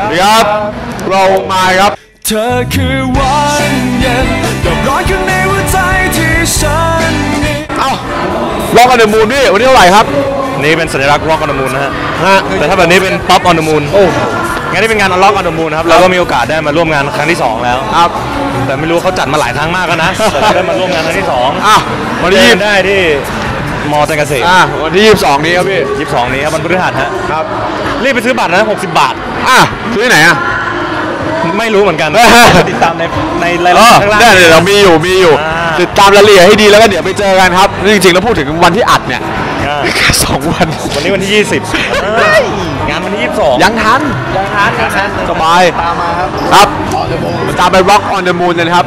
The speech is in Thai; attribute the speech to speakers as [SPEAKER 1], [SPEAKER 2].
[SPEAKER 1] ครับ เรามาครับ
[SPEAKER 2] เธอคือวันเย็นกับร้อนข้างในหัวใจที่ฉันมี
[SPEAKER 1] เอ้าล็อกอันเดอร์มูนพี่วันนี้เท่าไหร่ครับ
[SPEAKER 3] นี่เป็นสัญลักษณ์ Rock on the Moon นะฮะ
[SPEAKER 1] ฮะ
[SPEAKER 3] แต่ถ้าแบบนี้เป็น Pop on the Moon
[SPEAKER 1] โอ้
[SPEAKER 3] งั้นนี่เป็นงาน Rock on the Moon นะครับ เราก็มีโอกาสได้มาร่วมงานครั้งที่ 2 แล้ว
[SPEAKER 1] ครับ
[SPEAKER 3] แต่ไม่รู้เขาจัดมาหลายครั้งมากแล้วนะแต่ได้มาร่วมงานครั้งที่2
[SPEAKER 1] อะวันที่
[SPEAKER 3] เจ
[SPEAKER 1] ยี่
[SPEAKER 3] อได้ที่ มอจันทร์เกษตร
[SPEAKER 1] อะวันที่ยี่สิบสองนี้ครับพี่
[SPEAKER 3] 22 นี้ครับวันพฤหัสฮะ
[SPEAKER 1] ครับ
[SPEAKER 3] รีบไปซื้อบัตรนะ 60 บาท
[SPEAKER 1] อะซื้อที่ไหนอะ
[SPEAKER 3] ไม่รู้เหมือนกัน
[SPEAKER 1] เออ
[SPEAKER 3] ติดตามในในราย
[SPEAKER 1] เอ
[SPEAKER 3] ละเอี
[SPEAKER 1] อย
[SPEAKER 3] ดข้างล่าง
[SPEAKER 1] ได้เดี๋ยวเรามีอยู่มีอยู่
[SPEAKER 3] อ่า
[SPEAKER 1] ติดตามรายละเอียดให้ดีแล้วก็เดี๋ยวไปเจอกันครับ จริงๆแล้วพูดถึงวันที่อัดเนี่ย
[SPEAKER 3] อ่า
[SPEAKER 1] แค่สองวัน
[SPEAKER 3] วันนี้วันที่ 20เอ้ยงานวันที่ 22
[SPEAKER 1] ยังทัน
[SPEAKER 3] ยังทันยังทัน
[SPEAKER 1] สบาย
[SPEAKER 3] ตามมาครับ
[SPEAKER 1] ครับ ตามไป Rock on the Moon เลยนะครับ